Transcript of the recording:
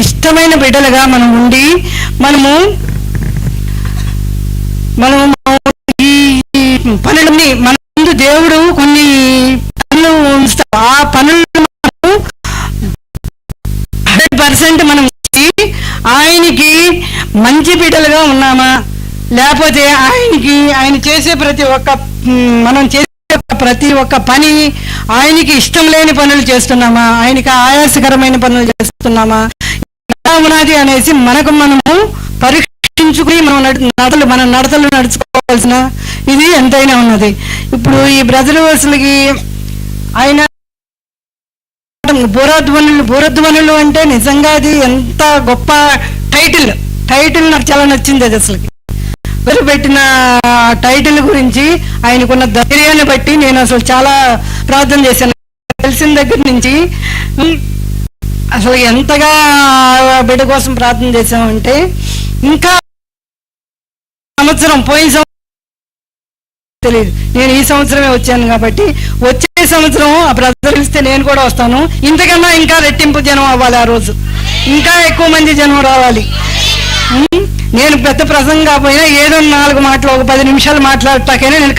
ఇష్టమైన బిడ్డలుగా మనం ఉండి మనము మనము ఈ పనులని పనులన్నీ మన ముందు దేవుడు కొన్ని పనులు ఉంచుతాం ఆ పనులు హండ్రెడ్ పర్సెంట్ మనం ఆయనకి మంచి బిడ్డలుగా ఉన్నామా? లేకపోతే ఆయనకి ఆయన చేసే ప్రతి ఒక్క మనం చేసే ప్రతి ఒక్క పని ఆయనకి ఇష్టం లేని పనులు చేస్తున్నామా? ఆయనకి ఆయాసకరమైన పనులు చేస్తున్నామా? ఎలా ఉన్నది అనేసి మనకు మనము పరీక్షించుకుని మనం నడు- నడతలు మన నడతలు నడుచుకోవాల్సిన ఇది ఎంతైనా ఉన్నది. ఇప్పుడు ఈ బ్రజలు అసలుకి ఆయన బూరధ్వనులు బూరధ్వనులు అంటే నిజంగా అది ఎంత గొప్ప టైటిల్. టైటిల్ నాకు చాలా నచ్చింది అది అసలుకి. పెట్టిన టైటిల్ గురించి ఆయనకున్న ధైర్యాన్ని బట్టి నేను అసలు చాలా ప్రార్థన చేశాను. తెలిసిన దగ్గర నుంచి అసలు ఎంతగా బిడ్డ కోసం ప్రార్థన చేశామంటే ఇంకా సంవత్సరం పోయిన సంవత్సరం తెలియదు నేను ఈ సంవత్సరమే వచ్చాను కాబట్టి వచ్చే సంవత్సరం ఆ బ్రదర్ ఇస్తే నేను కూడా వస్తాను. ఇంతకన్నా ఇంకా రెట్టింపు జనం అవ్వాలి ఆ రోజు. ఇంకా ఎక్కువ మంది జనం రావాలి. నేను పెద్ద ప్రసంగం కాకపోయినా ఏదో నాలుగు మాటలు ఒక పది నిమిషాలు మాట్లాడటాకైనా నేను